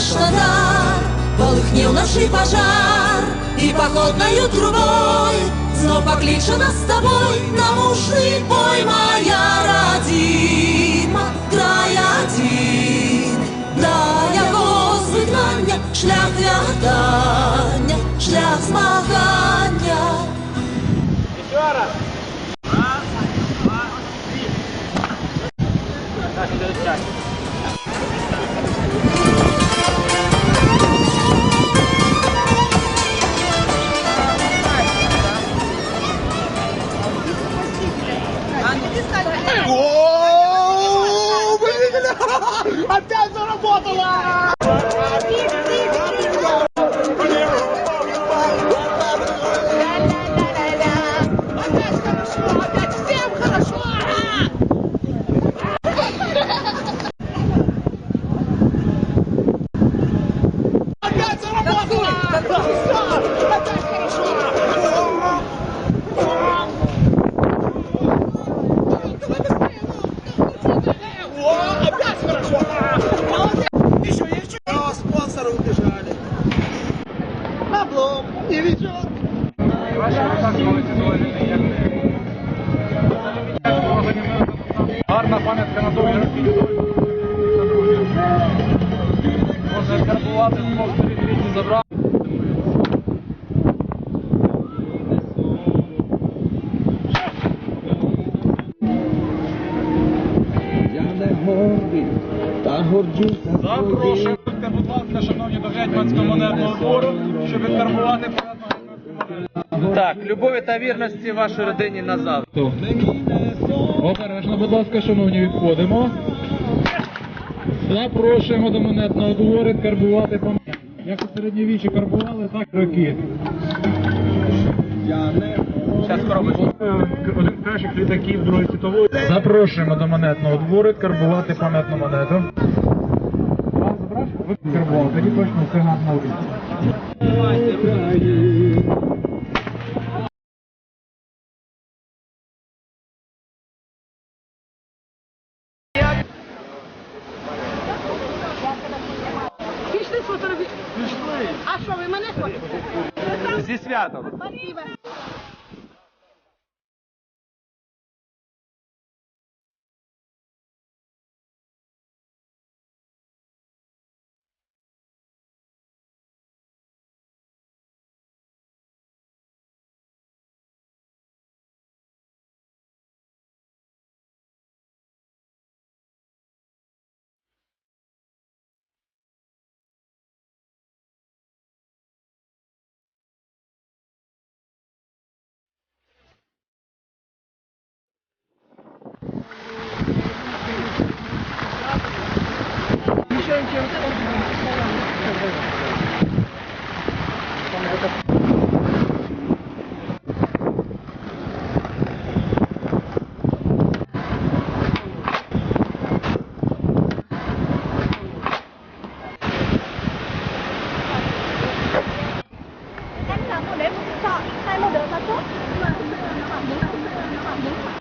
штандар Полыхнел наший пожар И походною трубой. Знов покличе нас з тобой На мужний бой Моя родима Край один. Для його звикнання Шлях в'ядання Шлях змагання Еще раз. Раз, два, Облом, новичок. Гарна пам'ятка на довгі роки. Можна карбувати, можна від забрати. Я не гордий, та горджуся Запрошуйте, будь ласка, шановні до Гетьманського монетного двору, щоб відкарбувати Так, любові та вірності вашій родині назавжди. Обережно, будь ласка, шановні, відходимо. Запрошуємо до монетного двору карбувати пам'ять. Як у середньовіччі карбували, так і роки. Один з кращих літаків Другої світової. Запрошуємо до монетного двору карбувати пам'ятну монету. Вас забрав? Ви карбували, тоді точно все гарно вийде. Пішли фотографії. А що, ви мене хочете? Зі святом. Спасибо.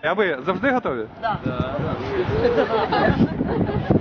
А ви завжди готові? Так.